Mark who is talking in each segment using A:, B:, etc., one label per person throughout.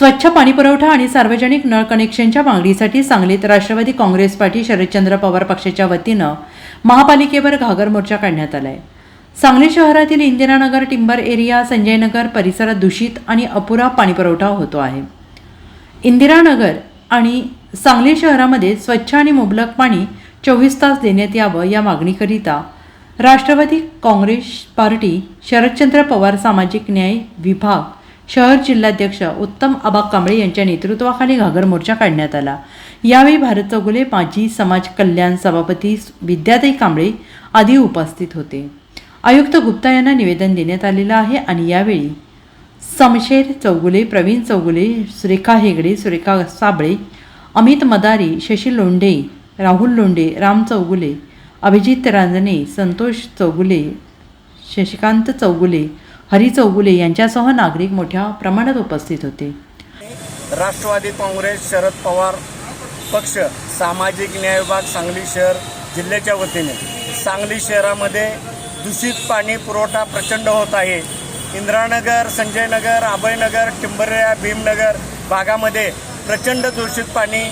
A: स्वच्छ पाणीपुरवठा आणि सार्वजनिक नळ कनेक्शनच्या मागणीसाठी सांगलीत राष्ट्रवादी काँग्रेस पार्टी शरदचंद्र पवार पक्षाच्या वतीनं महापालिकेवर घागर मोर्चा काढण्यात आलाय. सांगली शहरातील इंदिरानगर टिंबर एरिया संजयनगर परिसरात दूषित आणि अपुरा पाणीपुरवठा होतो आहे. इंदिरानगर आणि सांगली शहरामध्ये स्वच्छ आणि मुबलक पाणी चोवीस तास देण्यात यावं या मागणीकरिता राष्ट्रवादी काँग्रेस पार्टी शरदचंद्र पवार सामाजिक न्याय विभाग शहर जिल्हाध्यक्ष उत्तम आबा कांबळे यांच्या नेतृत्वाखाली घागर मोर्चा काढण्यात आला. यावेळी भारत चौगुले माजी समाज कल्याण सभापती विद्याताई कांबळे आदी उपस्थित होते. आयुक्त गुप्ता यांना निवेदन देण्यात आलेलं आहे आणि यावेळी समशेर चौगुले प्रवीण चौगुले सुरेखा हेगडे सुरेखा साबळे अमित मदारी शशी लोंढे राहुल लोंढे राम चौगुले अभिजित रांजणे संतोष चौगुले शशिकांत चौगुले हरी चौगुले यांच्यासह नागरिक मोठ्या प्रमाणात उपस्थित होते.
B: राष्ट्रवादी काँग्रेस शरद पवार पक्ष सामाजिक न्याय विभाग सांगली शहर जिल्ह्याच्या वतीने. सांगली शहरामध्ये दूषित पाणी पुरवठा प्रचंड होत आहे. इंद्रानगर संजयनगर अभयनगर टिंबर्या भीमनगर भागामध्ये प्रचंड दूषित पाणी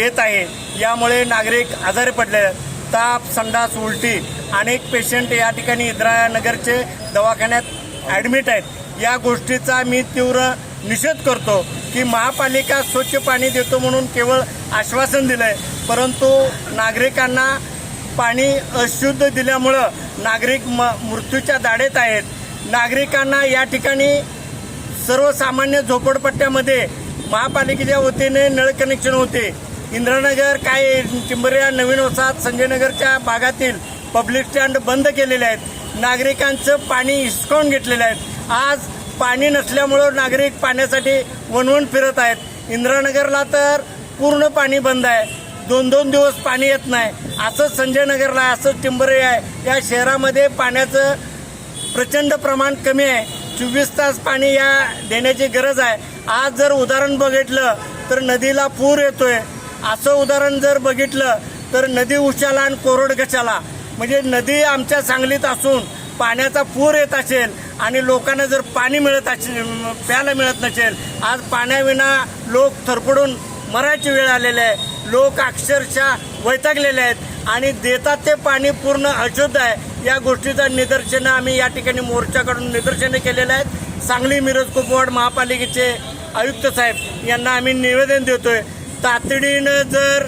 B: येत आहे. यामुळे नागरिक आजारी पडले. ताप संडास उलटी अनेक पेशंट या ठिकाणी इंद्रानगरचे दवाखान्यात ॲडमिट आहेत. या गोष्टीचा मी तीव्र निषेध करतो की महापालिका स्वच्छ पाणी देतो म्हणून केवळ आश्वासन दिलं आहे परंतु नागरिकांना पाणी अशुद्ध दिल्यामुळं नागरिक म मृत्यूच्या दाढेत आहेत. नागरिकांना या ठिकाणी सर्वसामान्य झोपडपट्ट्यामध्ये महापालिकेच्या वतीने नळ कनेक्शन होते. इंद्रानगर काय चिंबऱ्या नवीन वसाहत संजयनगरच्या भागातील पब्लिक स्टँड बंद केलेले आहेत. नागरिकांचं पाणी हिसकावून घेतलेलं आहे आज पाणी नसल्यामुळं नागरिक पाण्यासाठी वणवण फिरत आहेत. इंद्रानगरला तर पूर्ण पाणी बंद आहे. दोन दोन दिवस पाणी येत नाही. असंच संजयनगरला आहे असंच टिंबरे आहे. या शहरामध्ये पाण्याचं प्रचंड प्रमाण कमी आहे. चोवीस तास पाणी या देण्याची गरज आहे. आज जर उदाहरण बघितलं तर नदीला पूर येतोय. असं उदाहरण जर बघितलं तर नदी उशाला आणि कोरड गचाला म्हणजे नदी आमच्या सांगलीत असून पाण्याचा पूर येत असेल आणि लोकांना जर पाणी मिळत असेल प्यायला मिळत नसेल आज पाण्याविना लोक थरपडून मरायची वेळ आलेली आहे. लोक अक्षरशः वैतागलेले आहेत आणि देतात ते पाणी पूर्ण अशुद्ध आहे. या गोष्टीचं निदर्शनं आम्ही या ठिकाणी मोर्चाकडून निदर्शनं केलेलं आहेत. सांगली मिरज कुपवाड महापालिकेचे आयुक्त साहेब यांना आम्ही निवेदन देतोय तातडीनं जर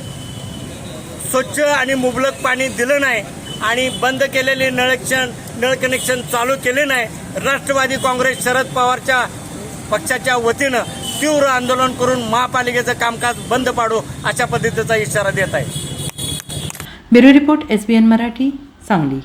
B: स्वच्छ आणि मुबलक पाणी दिलं नाही आणि बंद केलेले नळक्षण नळ कनेक्शन चालू केले नाही. राष्ट्रवादी काँग्रेस शरद पवारच्या पक्षाच्या वतीनं तीव्र आंदोलन करून महापालिकेचं कामकाज बंद पाडू अशा पद्धतीचा इशारा देत आहे.
A: Bureau report S B N Marathi Sangli.